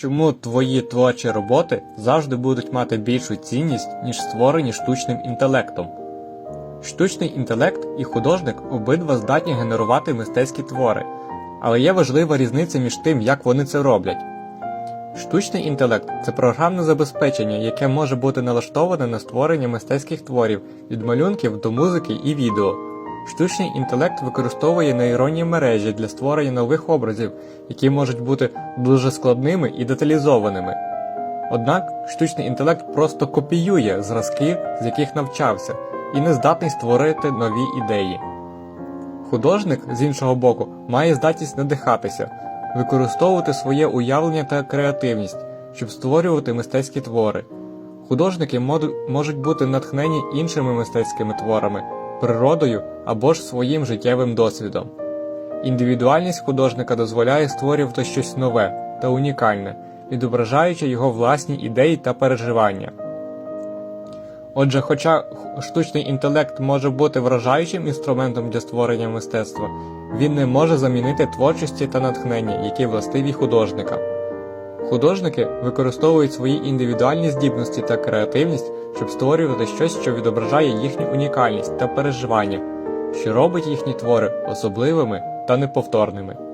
Чому твої творчі роботи завжди будуть мати більшу цінність, ніж створені штучним інтелектом? Штучний інтелект і художник обидва здатні генерувати мистецькі твори, але є важлива різниця між тим, як вони це роблять. Штучний інтелект це програмне забезпечення, яке може бути налаштоване на створення мистецьких творів від малюнків до музики і відео. Штучний інтелект використовує нейронні мережі для створення нових образів, які можуть бути дуже складними і деталізованими. Однак штучний інтелект просто копіює зразки, з яких навчався, і не здатний створити нові ідеї. Художник, з іншого боку, має здатність надихатися, використовувати своє уявлення та креативність, щоб створювати мистецькі твори. Художники можуть бути натхнені іншими мистецькими творами, природою або ж своїм життєвим досвідом. Індивідуальність художника дозволяє створювати щось нове та унікальне, відображаючи його власні ідеї та переживання. Отже, хоча штучний інтелект може бути вражаючим інструментом для створення мистецтва, він не може замінити творчості та натхнення, які властиві художника. Художники використовують свої індивідуальні здібності та креативність, щоб створювати щось, що відображає їхню унікальність та переживання, що робить їхні твори особливими та неповторними.